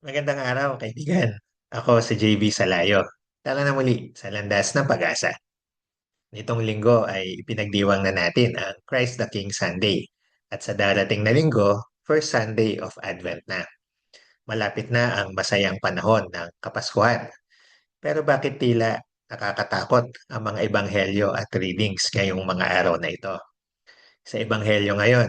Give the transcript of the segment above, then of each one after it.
Magandang araw, kaibigan. Ako si JB Salayo. Tara na muli sa landas ng pag-asa. Nitong linggo ay pinagdiwang na natin ang Christ the King Sunday. At sa darating na linggo, First Sunday of Advent na. Malapit na ang masayang panahon ng Kapaskuhan. Pero bakit tila nakakatakot ang mga ebanghelyo at readings ngayong mga araw na ito? Sa ebanghelyo ngayon,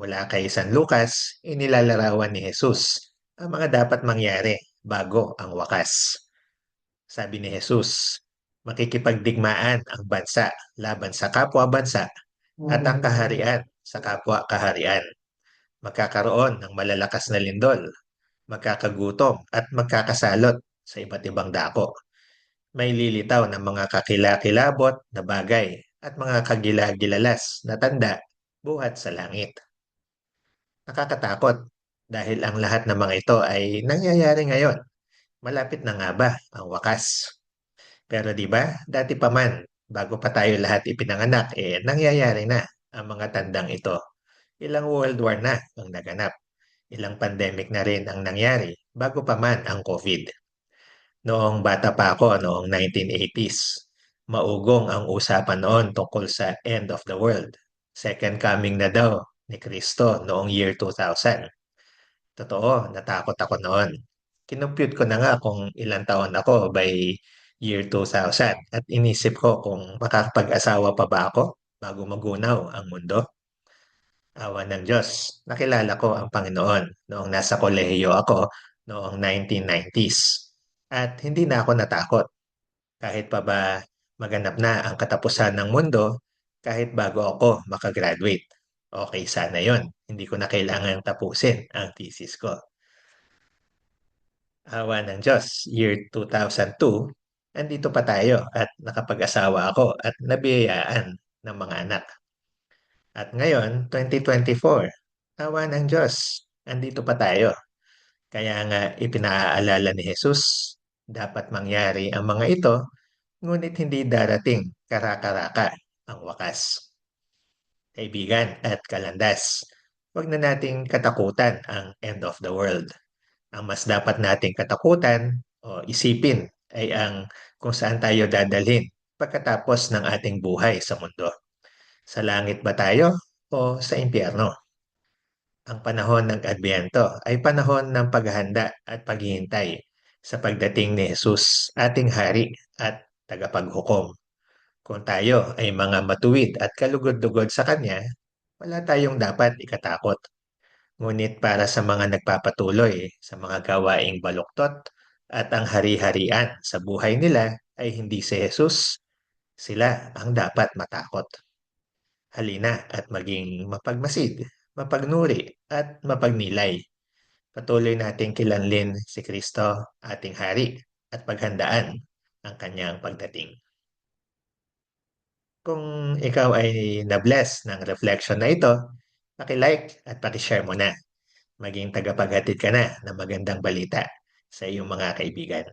mula kay San Lucas, inilalarawan ni Jesus ang mga dapat mangyari bago ang wakas. Sabi ni Jesus, makikipagdigmaan ang bansa laban sa kapwa-bansa at ang kaharian sa kapwa-kaharian. Magkakaroon ng malalakas na lindol, magkakagutom at magkakasalot sa iba't ibang dako. May lilitaw ng mga kakilakilabot na bagay at mga kagilagilalas na tanda buhat sa langit. Nakakatakot dahil ang lahat ng mga ito ay nangyayari ngayon. Malapit na nga ba ang wakas? Pero di ba, dati pa man, bago pa tayo lahat ipinanganak, eh nangyayari na ang mga tandang ito. Ilang World War na ang naganap. Ilang pandemic na rin ang nangyari bago pa man ang COVID. Noong bata pa ako, noong 1980s, maugong ang usapan noon tungkol sa end of the world. Second coming na daw ni Kristo noong year 2000. Totoo, natakot ako noon. Kinumpute ko na nga kung ilang taon ako by year 2000 at inisip ko kung makakapag-asawa pa ba ako bago magunaw ang mundo. Awa ng Diyos, nakilala ko ang Panginoon noong nasa kolehiyo ako noong 1990s. At hindi na ako natakot. Kahit pa ba maganap na ang katapusan ng mundo, kahit bago ako makagraduate. Okay sana yon. Hindi ko na kailangan tapusin ang thesis ko. Awa ng Diyos, year 2002, andito pa tayo at nakapag-asawa ako at nabiyayaan ng mga anak. At ngayon, 2024, awa ng Diyos, andito pa tayo. Kaya nga ipinaalala ni Jesus, dapat mangyari ang mga ito, ngunit hindi darating karakaraka ang wakas. Kaibigan at kalandas, huwag na nating katakutan ang end of the world. Ang mas dapat nating katakutan o isipin ay ang kung saan tayo dadalhin pagkatapos ng ating buhay sa mundo. Sa langit ba tayo o sa impyerno? Ang panahon ng Adbyento ay panahon ng paghahanda at paghihintay sa pagdating ni Jesus, ating hari at tagapaghukom. Kung tayo ay mga matuwid at kalugod-lugod sa Kanya, wala tayong dapat ikatakot. Ngunit para sa mga nagpapatuloy sa mga gawaing baluktot at ang hari-harian sa buhay nila ay hindi si Jesus, sila ang dapat matakot. Halina at maging mapagmasid, mapagnuri at mapagnilay. Patuloy nating kilanlin si Kristo, ating hari, at paghandaan ang kanyang pagdating. Kung ikaw ay na-bless ng reflection na ito, paki-like at paki-share mo na. Maging tagapaghatid ka na ng magandang balita sa iyong mga kaibigan.